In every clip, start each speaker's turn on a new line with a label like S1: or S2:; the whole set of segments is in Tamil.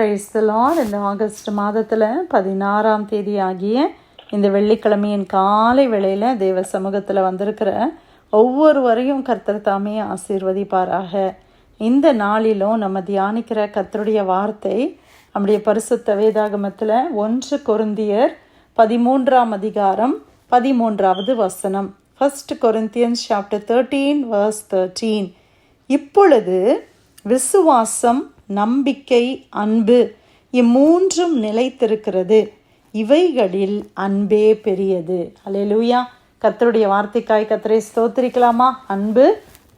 S1: பிரைஸ் இந்த ஆகஸ்ட் மாதத்தில் பதினாறாம் தேதி ஆகிய இந்த வெள்ளிக்கிழமையின் காலை வேளையில் தேவ சமூகத்தில் வந்திருக்கிற ஒவ்வொருவரையும் கர்த்தர் தாமே ஆசீர்வதிப்பாராக. இந்த நாளிலும் நம்ம தியானிக்கிற கர்த்தருடைய வார்த்தை நம்முடைய பரிசுத்த வேதாகமத்தில் ஒன்று கொருந்தியர் பதிமூன்றாம் அதிகாரம் பதிமூன்றாவது வசனம். First Corinthian chapter thirteen verse thirteen இப்பொழுது விசுவாசம் நம்பிக்கை அன்பு இம்மூன்றும் நிலைத்திருக்கிறது. இவைகளில் அன்பே பெரியது. அலையலூயா கத்தருடைய வார்த்தைக்காய் கத்தரை ஸ்தோத்திரிக்கலாமா? அன்பு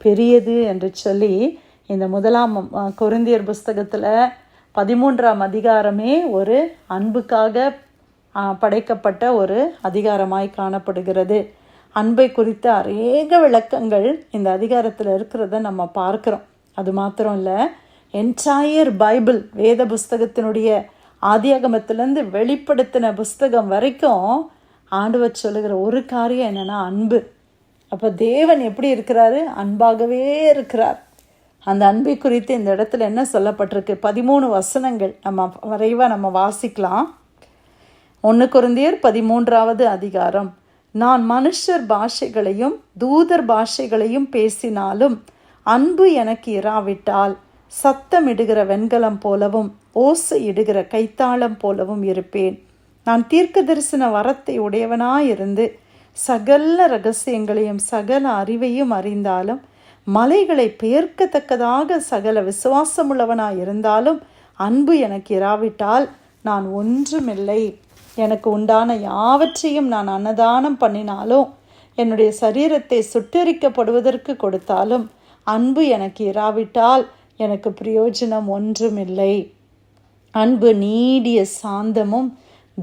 S1: பெரியது என்று சொல்லி இந்த முதலாம் கொருந்தியர் புஸ்தகத்தில் பதிமூன்றாம் அதிகாரமே ஒரு அன்புக்காக படைக்கப்பட்ட ஒரு அதிகாரமாய் காணப்படுகிறது. அன்பை குறித்த அநேக விளக்கங்கள் இந்த அதிகாரத்தில் இருக்கிறத நம்ம பார்க்குறோம். அது மாத்திரம் இல்லை என்டையர் பைபிள் வேத புஸ்தகத்தினுடைய ஆதியாகமத்திலேருந்து வெளிப்படுத்தின புஸ்தகம் வரைக்கும் ஆண்டவர் சொல்லுகிற ஒரு காரியம் என்னன்னா அன்பு. அப்போ தேவன் எப்படி இருக்கிறாரு? அன்பாகவே இருக்கிறார். அந்த அன்பை குறித்து இந்த இடத்துல என்ன சொல்லப்பட்டிருக்கு? பதிமூணு வசனங்கள் நம்ம விரைவாக நம்ம வாசிக்கலாம். ஒன்று குருந்தியர் பதிமூன்றாவது அதிகாரம். நான் மனுஷர் பாஷைகளையும் தூதர் பாஷைகளையும் பேசினாலும் அன்பு எனக்கு இராவிட்டால் சத்தமிடுகிற வெண்கலம் போலவும் ஓசை இடுகிற கைத்தாளம் போலவும் இருப்பேன். நான் தீர்க்க தரிசன வரத்தை உடையவனாயிருந்து சகல ரகசியங்களையும் சகல அறிவையும் அறிந்தாலும் மலைகளை பெயர்க்கத்தக்கதாக சகல விசுவாசமுள்ளவனாய் இருந்தாலும் அன்பு எனக்கு இராவிட்டால் நான் ஒன்றுமில்லை. எனக்கு உண்டான யாவற்றையும் நான் அன்னதானம் பண்ணினாலும் என்னுடைய சரீரத்தை சுட்டெரிக்கப்படுவதற்கு கொடுத்தாலும் அன்பு எனக்கு இராவிட்டால் எனக்கு பிரயோஜனம் ஒன்றுமில்லை அன்பு நீடிய சாந்தமும்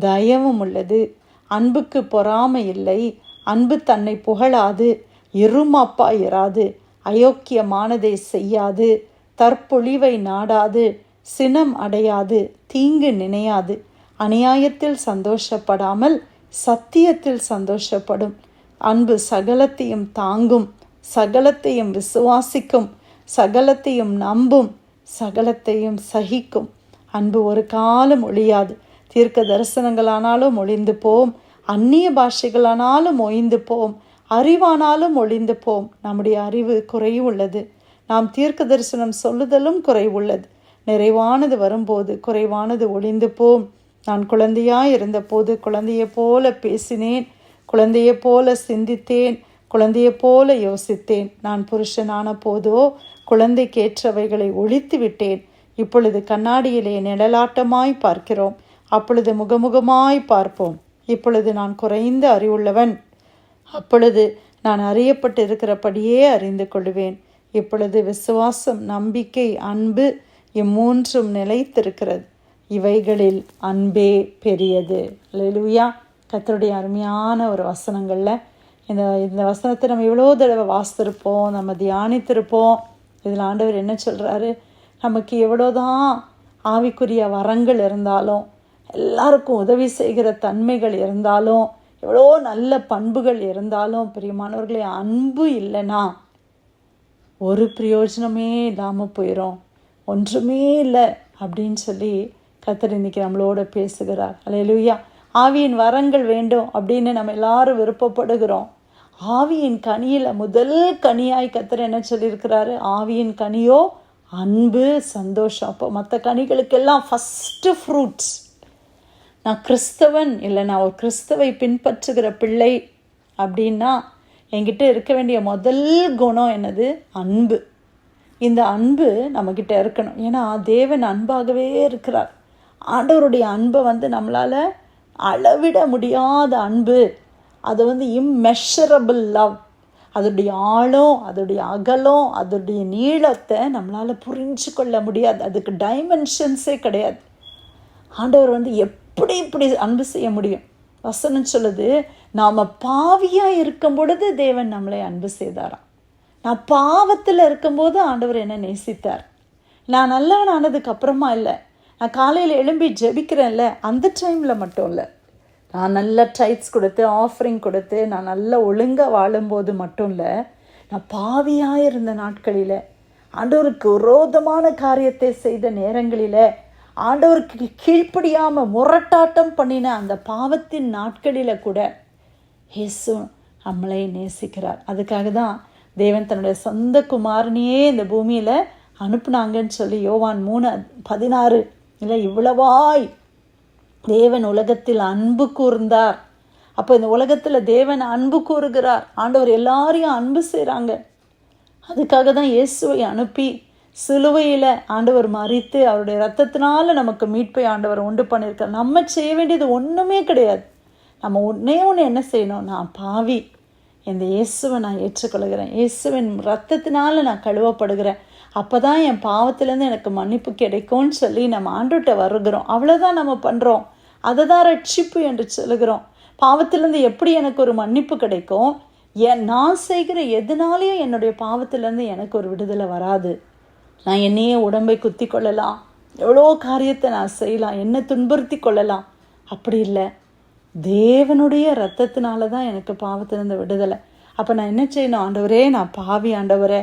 S1: தயவும் உள்ளது. அன்புக்கு பொறாமை இல்லை. அன்பு தன்னை புகழாது. இருமாப்பா இராது. அயோக்கியமானதை செய்யாது. தற்பொழிவை நாடாது. சினம் அடையாது. தீங்கு நினையாது. அநியாயத்தில் சந்தோஷப்படாமல் சத்தியத்தில் சந்தோஷப்படும். அன்பு சகலத்தையும் தாங்கும். சகலத்தையும் விசுவாசிக்கும். சகலத்தையும் நம்பும் சகலத்தையும் சகிக்கும். அன்பு ஒரு காலம் ஒழியாது. தீர்க்க தரிசனங்களானாலும் ஒளிந்து போம். அந்நிய பாஷைகளானாலும் ஒய்ந்து போம். அறிவானாலும் ஒளிந்து போம். நம்முடைய அறிவு குறைவுள்ளது. நாம் தீர்க்க தரிசனம் சொல்லுதலும் குறைவுள்ளது. நிறைவானது வரும்போது குறைவானது ஒளிந்து போம். நான் குழந்தையாய் இருந்தபோது குழந்தையைப் போல பேசினேன். குழந்தையைப் போல சிந்தித்தேன். குழந்தையைப் போல யோசித்தேன். நான் புருஷனான போதோ குழந்தைக்கேற்றவைகளை ஒழித்து விட்டேன் இப்பொழுது கண்ணாடியிலே நிழலாட்டமாய் பார்க்கிறோம். அப்பொழுது முகமுகமாய் பார்ப்போம். இப்பொழுது நான் குறைந்த அறிவுள்ளவன். அப்பொழுது நான் அறியப்பட்டு இருக்கிறபடியே அறிந்து கொள்வேன். இப்பொழுது விசுவாசம் நம்பிக்கை அன்பு இம்மூன்றும் நிலைத்திருக்கிறது. இவைகளில் அன்பே பெரியது. லெலுயா கத்தருடைய அருமையான ஒரு வசனங்களில் இந்த இந்த வசனத்தை நம்ம எவ்வளோ தடவை வாசித்திருப்போம் நம்ம தியானித்திருப்போம். இதில் ஆண்டவர் என்ன சொல்கிறாரு நமக்கு எவ்வளோதான் ஆவிக்குரிய வரங்கள் இருந்தாலும் எல்லாருக்கும் உதவி செய்கிற தன்மைகள் இருந்தாலும் எவ்வளோ நல்ல பண்புகள் இருந்தாலும் பிரியமானவர்களே அன்பு இல்லைன்னா ஒரு பிரயோஜனமே இல்லாமல் போயிடும் ஒன்றுமே இல்லை அப்படின்னு சொல்லி கத்தர் இன்னைக்கு நம்மளோட பேசுகிறார். அலையலுயா ஆவியின் வரங்கள் வேண்டும் அப்படின்னு நம்ம எல்லாரும் விருப்பப்படுகிறோம். ஆவியின் கனியில் முதல் கனியாய் கத்தர் என்ன சொல்லியிருக்கிறாரு? ஆவியின் கனியோ அன்பு சந்தோஷம். அப்போ மற்ற கனிகளுக்கெல்லாம் ஃபஸ்ட்டு ஃப்ரூட்ஸ் நான் கிறிஸ்தவன் இல்லை நான் ஒரு கிறிஸ்தவை பின்பற்றுகிற பிள்ளை அப்படின்னா என்கிட்ட இருக்க வேண்டிய முதல் குணம் என்னது? அன்பு. இந்த அன்பு நம்மக்கிட்ட இருக்கணும். ஏன்னா தேவன் அன்பாகவே இருக்கிறார். ஆண்டவருடைய அன்பை வந்து நம்மளால் அளவிட முடியாத அன்பு. அது வந்து இம்மெஷரபிள் லவ் அதோடைய ஆழம் அதோடைய அகலம் அதோடைய நீளத்தை நம்மளால் புரிஞ்சு கொள்ள முடியாது. அதுக்கு டைமென்ஷன்ஸே கிடையாது. ஆண்டவர் வந்து எப்படி இப்படி அன்பு செய்ய முடியும்? வசனம் சொல்லுது நாம் பாவியாக இருக்கும் பொழுது தேவன் நம்மளை அன்பு செய்தாராம். நான் பாவத்தில் இருக்கும்போது ஆண்டவர் என்னை நேசித்தார். நான் நல்லவன் ஆனதுக்கு அப்புறமா இல்லை. நான் காலையில் எழும்பி ஜெபிக்கிறேன்ல அந்த டைமில் மட்டும் இல்லை. நான் நல்ல டைட்ஸ் கொடுத்து ஆஃபரிங் கொடுத்து நான் நல்ல ஒழுங்காக வாழும்போது மட்டும் இல்லை நான் பாவியாக இருந்த நாட்களில் ஆண்டவருக்கு விரோதமான காரியத்தை செய்த நேரங்களில் ஆண்டவருக்கு கீழ்ப்படியாமல் முரட்டாட்டம் பண்ணின அந்த பாவத்தின் நாட்களில் கூட இயேசு நம்மளை நேசிக்கிறார். அதுக்காக தான் தேவன் தன்னுடைய சொந்த குமாரனையே இந்த பூமியில் அனுப்புனாங்கன்னு சொல்லி யோவான் மூணு பதினாறு இல்லை இவ்வளவாய் தேவன் உலகத்தில் அன்பு கூர்ந்தார். அப்போ இந்த உலகத்தில் தேவன் அன்பு கூறுகிறார். ஆண்டவர் எல்லாரையும் அன்பு செய்கிறாங்க அதுக்காக தான் இயேசுவை அனுப்பி சிலுவையில் ஆண்டவர் மறித்து அவருடைய ரத்தத்தினால நமக்கு மீட்பை ஆண்டவர் உண்டு பண்ணியிருக்கார். நம்ம செய்ய வேண்டியது ஒன்றுமே கிடையாது. நம்ம ஒன்றே ஒன்று என்ன செய்யணும்? நான் பாவி. இந்த இயேசுவை நான் ஏற்றுக்கொள்கிறேன். இயேசுவின் ரத்தத்தினால நான் கழுவப்படுகிறேன். அப்போ தான் என் பாவத்திலேருந்து எனக்கு மன்னிப்பு கிடைக்கும்னு சொல்லி நம்ம ஆண்டுகிட்ட வருகிறோம். அவ்வளோதான் நம்ம பண்ணுறோம் அதை தான் ரட்சிப்பு என்று சொல்லுகிறோம். பாவத்திலேருந்து எப்படி எனக்கு ஒரு மன்னிப்பு கிடைக்கும்? ஏன் நான் செய்கிற எதுனாலேயும் என்னுடைய பாவத்திலேருந்து எனக்கு ஒரு விடுதலை வராது. நான் என்னையே உடம்பை குத்தி கொள்ளலாம். எவ்வளோ காரியத்தை நான் செய்யலாம். என்ன துன்புறுத்தி கொள்ளலாம். அப்படி இல்லை. தேவனுடைய ரத்தத்தினால தான் எனக்கு பாவத்திலேருந்து விடுதலை. அப்போ நான் என்ன செய்யணும்? ஆண்டவரே நான் பாவி ஆண்டவரே.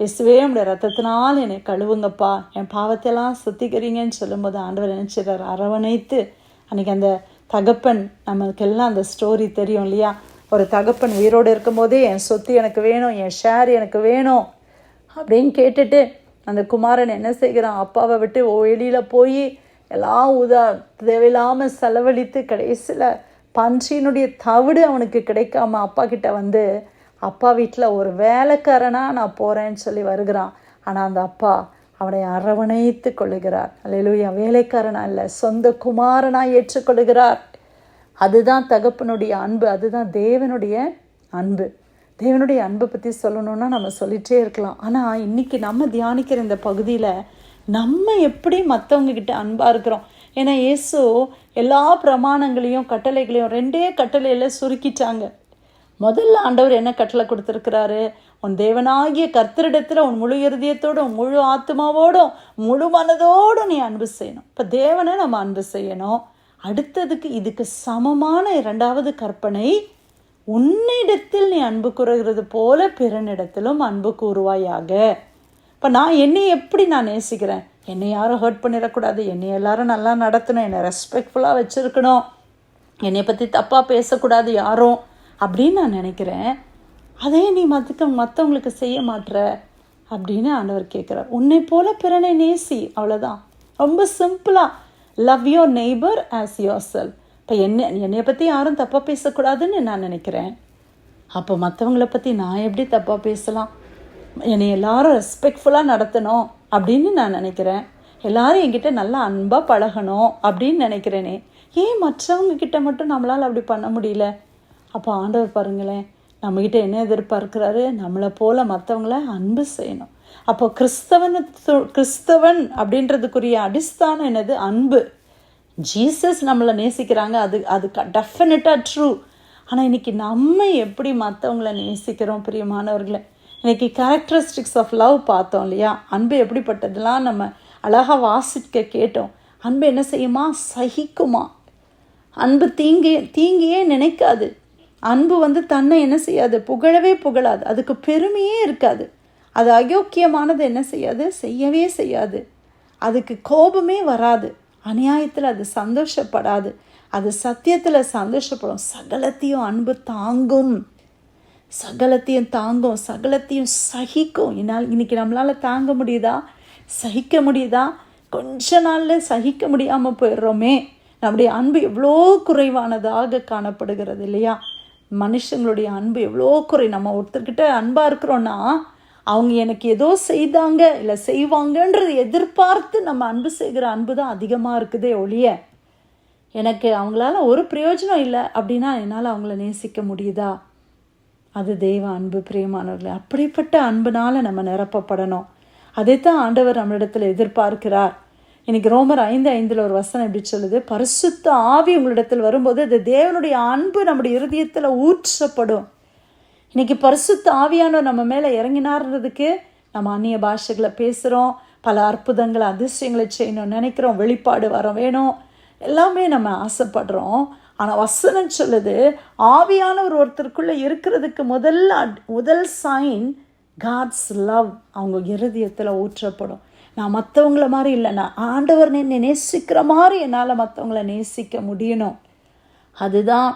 S1: இயேசுவே உடைய ரத்தத்தினால் என்னை கழுவுங்கப்பா. என் பாவத்தெல்லாம் சுத்திக்கிறீங்கன்னு சொல்லும்போது ஆண்டவர் நினச்சிடுறார் அரவணைத்து அன்றைக்கி அந்த தகப்பன் நம்மளுக்கெல்லாம் அந்த ஸ்டோரி தெரியும் இல்லையா? ஒரு தகப்பன் உயிரோடு இருக்கும்போதே என் சொத்து எனக்கு வேணும் என் ஷேர் எனக்கு வேணும் அப்படின்னு கேட்டுட்டு அந்த குமாரன் என்ன செய்கிறான்? அப்பாவை விட்டு வெளியில் போய் எல்லாம் உதா தேவையில்லாமல் செலவழித்து கடைசியில் பன்றியினுடைய தவிடு அவனுக்கு கிடைக்காம அப்பா கிட்ட வந்து அப்பா வீட்டில் ஒரு வேலைக்காரனாக நான் போகிறேன்னு சொல்லி வருகிறான். ஆனால் அந்த அப்பா அவனை அரவணைத்து கொள்ளுகிறார். அல்லையா வேலைக்காரனா இல்லை சொந்த குமாரனாக ஏற்றுக்கொள்ளுகிறார். அதுதான் தகப்பனுடைய அன்பு அதுதான் தேவனுடைய அன்பு. தேவனுடைய அன்பை பற்றி சொல்லணும்னா நம்ம சொல்லிகிட்டே இருக்கலாம். ஆனால் இன்றைக்கி நம்ம தியானிக்கிற இந்த பகுதியில் நம்ம எப்படி மற்றவங்கக்கிட்ட அன்பாக இருக்கிறோம்? ஏன்னா இயேசு எல்லா பிரமாணங்களையும் கட்டளைகளையும் ரெண்டே கட்டளையில் சுருக்கிட்டாங்க. முதல்ல ஆண்டவர் என்ன கட்டளை கொடுத்துருக்கிறாரு? உன் தேவனாகிய கர்த்தரிடத்தில் உன் முழு இருதயத்தோடும் முழு ஆத்மாவோடும் முழு மனதோடும் நீ அன்பு செய்யணும். இப்போ தேவனை நம்ம அன்பு செய்யணும். அடுத்ததுக்கு இதுக்கு சமமான இரண்டாவது கற்பனை உன்னிடத்தில் நீ அன்பு கூறுகிறது போல பிறனிடத்திலும் அன்பு கூறுவாயாக. இப்போ நான் என்னை எப்படி நான் நேசிக்கிறேன்? என்னை யாரும் ஹர்ட் பண்ணிடக்கூடாது. என்னை எல்லாரும் நல்லா நடத்தணும். என்னை ரெஸ்பெக்ட்ஃபுல்லாக வச்சுருக்கணும். என்னை பற்றி தப்பாக பேசக்கூடாது யாரும். அப்படின்னு நான் நினைக்கிறேன். அதே நீ மற்ற மற்றவங்களுக்கு செய்ய மாட்டுற அப்படின்னு ஆண்டவர் கேட்குறார் உன்னை போல பிறனை நேசி அவ்வளோதான் ரொம்ப சிம்பிளாக love your neighbour as your self இப்போ என்ன என்னை பற்றி யாரும் தப்பாக பேசக்கூடாதுன்னு நான் நினைக்கிறேன். அப்போ மற்றவங்கள பற்றி நான் எப்படி தப்பாக பேசலாம்? என்னை எல்லாரும் ரெஸ்பெக்ட்ஃபுல்லாக நடத்தணும் அப்படின்னு நான் நினைக்கிறேன். எல்லாரும் என்கிட்ட நல்லா அன்பாக பழகணும் அப்படின்னு நினைக்கிறேனே. ஏன் மற்றவங்க கிட்ட மட்டும் நம்மளால் அப்படி பண்ண முடியல? அப்போ ஆண்டவர் பாருங்களேன் நம்மக்கிட்ட என்ன எதிர்பார்க்கிறாரு? நம்மளை போல் மற்றவங்கள அன்பு செய்யணும். அப்போ கிறிஸ்தவன் கிறிஸ்தவன் அப்படின்றதுக்குரிய அடிஸ்தானம் என்னது? அன்பு. ஜீசஸ் நம்மளை நேசிக்கிறாங்க. அது அது டெஃபினட்டாக ட்ரூ ஆனால் இன்றைக்கி நம்ம எப்படி மற்றவங்கள நேசிக்கிறோம் பிரியமானவர்களை இன்றைக்கி கேரக்டரிஸ்டிக்ஸ் ஆஃப் லவ் பார்த்தோம் இல்லையா? அன்பு எப்படிப்பட்டதெல்லாம் நம்ம அழகாக வாசிக்க கேட்டோம். அன்பு என்ன செய்யுமா? சகிக்குமா? அன்பு தீங்கி தீங்கியே நினைக்காது? அன்பு வந்து தன்னை என்ன செய்யாது? புகழவே புகழாது. அதுக்கு பெருமையே இருக்காது. அது அயோக்கியமானது என்ன செய்யாது? செய்யவே செய்யாது. அதுக்கு கோபமே வராது. அநியாயத்தில் அது சந்தோஷப்படாது. அது சத்தியத்தில் சந்தோஷப்படும். சகலத்தையும் அன்பு தாங்கும். சகலத்தையும் தாங்கும். சகலத்தையும் சகிக்கும். என்னால் இன்னைக்கு நம்மளால் தாங்க முடியுதா? சகிக்க முடியுதா? கொஞ்ச நாளில் சகிக்க முடியாமல் போயிடுறோமே. நம்முடைய அன்பு எவ்வளோ குறைவானதாக காணப்படுகிறது இல்லையா? மனுஷங்களுடைய அன்பு எவ்வளோ குறை. நம்ம ஒருத்தர்கிட்ட அன்பாக இருக்கிறோன்னா அவங்க எனக்கு ஏதோ செய்தாங்க இல்லை செய்வாங்கன்றது எதிர்பார்த்து நம்ம அன்பு செய்கிற அன்பு தான் அதிகமாக இருக்குதே ஒழிய எனக்கு அவங்களால ஒரு பிரயோஜனம் இல்லை அப்படின்னா என்னால் அவங்கள நேசிக்க முடியுதா? அது தெய்வ அன்பு பிரியமானவர்களே. அப்படிப்பட்ட அன்புனால நம்ம நிரப்பப்படணும். அதைத்தான் ஆண்டவர் நம்மளிடத்தில் எதிர்பார்க்கிறார். இன்னைக்கு ரோமர் ஐந்து ஐந்தில் ஒரு வசனம் எப்படி சொல்லுது பரிசுத்த ஆவி உங்களிடத்தில் வரும்போது அது தேவனுடைய அன்பு நம்முடைய இருதயத்தில் ஊற்றப்படும். இன்னைக்கு பரிசுத்த ஆவியானவர் நம்ம மேலே இறங்கினார்ன்றதுக்கு நம்ம அந்நிய பாஷைகளை பேசுகிறோம் பல அற்புதங்களை அதிசயங்களை செய்யணும்னு நினைக்கிறோம் வெளிப்பாடு வர வேணும் எல்லாமே நம்ம ஆசைப்படுறோம். ஆனால் வசனம் சொல்லுது ஆவியானவர் ஒருத்தருக்குள்ளே இருக்கிறதுக்கு முதல்ல முதல் சைன் காட்ஸ் லவ் அவங்க இருதயத்தில் ஊற்றப்படும். நான் மற்றவங்கள மாதிரி இல்லை. நான் ஆண்டவர் என்னை நேசிக்கிற மாதிரி என்னால் மற்றவங்கள நேசிக்க முடியணும். அதுதான்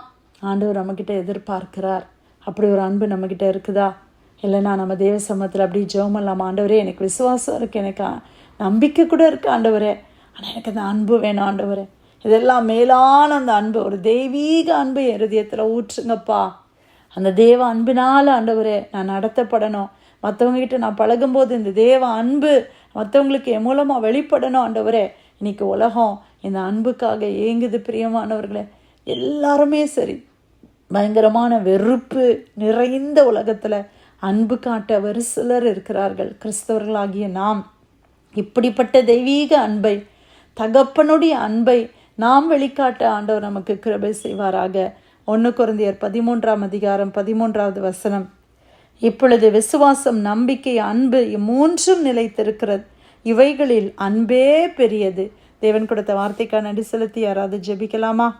S1: ஆண்டவர் நம்மக்கிட்ட எதிர்பார்க்கிறார். அப்படி ஒரு அன்பு நம்மக்கிட்ட இருக்குதா? இல்லைனா நம்ம தேவ சமத்தில் அப்படி ஜெபம் இல்லாமல் ஆண்டவரே எனக்கு விசுவாசம் இருக்குது எனக்கு நம்பிக்கை கூட இருக்குது ஆண்டவரே. ஆனால் எனக்கு அந்த அன்பு வேணும் ஆண்டவரே. இதெல்லாம் மேலான அந்த அன்பு. ஒரு தெய்வீக அன்பு என் இருதயத்தில் ஊற்றுங்கப்பா. அந்த தேவ அன்பினால் ஆண்டவரே நான் நடத்தப்படணும். மற்றவங்ககிட்ட நான் பழகும்போது இந்த தேவ அன்பு மற்றவங்களுக்கு என் மூலமாக வெளிப்படணும் ஆண்டவரே. இன்னைக்கு உலகம் இந்த அன்புக்காக ஏங்குது பிரியமானவர்களே. எல்லாருமே சரி. பயங்கரமான வெறுப்பு நிறைந்த உலகத்தில் அன்பு காட்ட ஒரு சிலர் இருக்கிறார்கள். கிறிஸ்தவர்களாகிய நாம். இப்படிப்பட்ட தெய்வீக அன்பை தகப்பனுடைய அன்பை நாம் வெளிக்காட்ட ஆண்டவர் நமக்கு கிருபை செய்வாராக. ஒன்று குருந்தியர் பதிமூன்றாம் அதிகாரம் பதிமூன்றாவது வசனம். இப்பொழுது விசுவாசம் நம்பிக்கை அன்பு மூன்றும் நிலைத்திருக்கிறது. இவைகளில் அன்பே பெரியது. தேவன் கொடுத்த வார்த்தைக்கான நடி செலுத்தி யாராவது ஜெபிக்கலாமா?